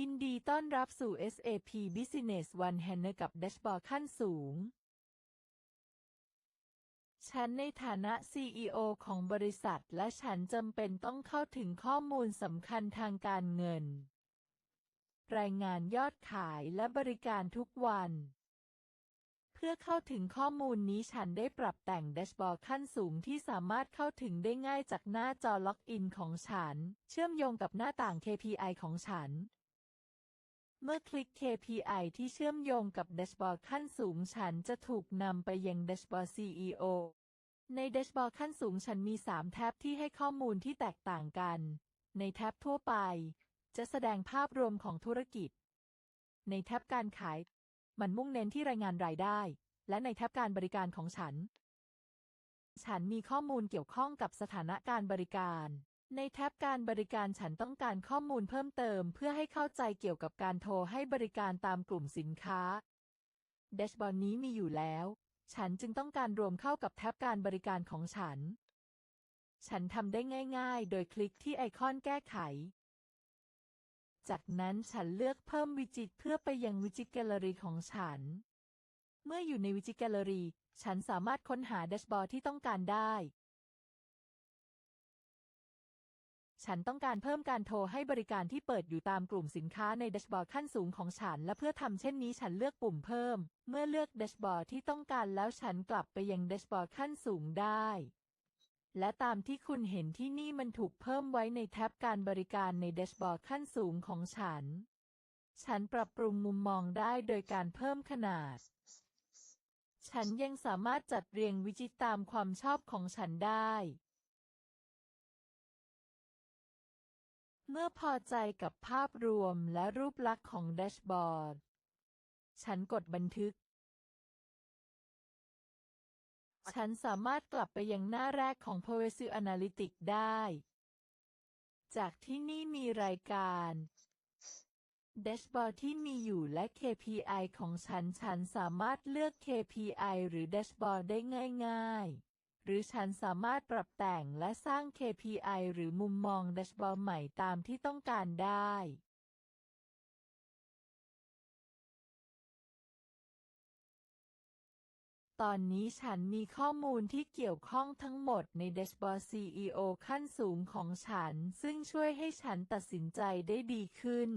ยินดีต้อนรับสู่ SAP Business One Handler กับ Dashboard ขั้นสูง ฉันในฐานะ CEO ของบริษัท และฉันจำเป็นต้องเข้าถึงข้อมูลสำคัญทางการเงิน รายงานยอดขายและบริการทุกวัน เพื่อเข้าถึงข้อมูลนี้ฉันได้ปรับแต่งแดชบอร์ดขั้นสูงที่สามารถเข้าถึงได้ง่ายจากหน้าจอล็อกอินของฉัน เชื่อมโยงกับหน้าต่าง KPI ของฉัน เมื่อคลิก KPI ที่เชื่อมโยงกับแดชบอร์ดขั้นสูงฉันจะถูกนำไปยังแดชบอร์ด CEO ในแดชบอร์ดขั้นสูงฉันมี 3 แท็บที่ให้ข้อมูลที่แตกต่างกัน ในแท็บทั่วไป จะแสดงภาพรวมของธุรกิจ ในแท็บการขาย มันมุ่งเน้นที่รายงานรายได้ และในแท็บการบริการของฉัน ฉันมีข้อมูลเกี่ยวข้องกับสถานะการบริการ ในแท็บการบริการฉันต้องการข้อมูลเพิ่มเติม เพื่อให้เข้าใจเกี่ยวกับการโทรให้บริการตามกลุ่มสินค้าแดชบอร์ดนี้มีอยู่แล้ว ฉันจึงต้องการรวมเข้ากับแท็บการบริการของฉัน ฉันทำได้ง่าย ๆ โดยคลิกที่ไอคอนแก้ไข จากนั้นฉันเลือกเพิ่มวิจิตเพื่อไปยังวิจิตแกลเลอรีของฉัน เมื่ออยู่ในวิจิตแกลเลอรีฉันสามารถค้นหาแดชบอร์ดที่ต้องการได้ ฉันต้องการเพิ่มการโทรให้บริการที่เปิดอยู่ตามกลุ่มสินค้าในแดชบอร์ดขั้นสูงของฉัน และเพื่อทำเช่นนี้ฉันเลือกปุ่มเพิ่ม เมื่อเลือกแดชบอร์ดที่ต้องการแล้วฉันกลับไปยังแดชบอร์ดขั้นสูงได้ และตามที่คุณเห็นที่นี่มันถูกเพิ่มไว้ในแท็บการบริการในแดชบอร์ดขั้นสูงของฉัน ฉันปรับปรุงมุมมองได้โดยการเพิ่มขนาด ฉันยังสามารถจัดเรียงวิจิตตามความชอบของฉันได้ เมื่อพอใจกับภาพรวมและรูปลักษณ์ของแดชบอร์ด ฉันกดบันทึก ฉันสามารถกลับไปยังหน้าแรกของ p o w e r Analytics ได้ จากที่นี่มีรายการแดชบอร์ดที่มีอยู่และ KPI ของฉัน ฉันสามารถเลือก KPI หรือแดชบอร์ดได้ง่าย ๆ หรือฉันสามารถปรับแต่งและสร้าง KPI หรือมุมมองแดชบอร์ดใหม่ตามที่ต้องการได้ ตอนนี้ฉันมีข้อมูลที่เกี่ยวข้องทั้งหมดในแดชบอร์ด CEO ขั้นสูงของฉัน ซึ่งช่วยให้ฉันตัดสินใจได้ดีขึ้น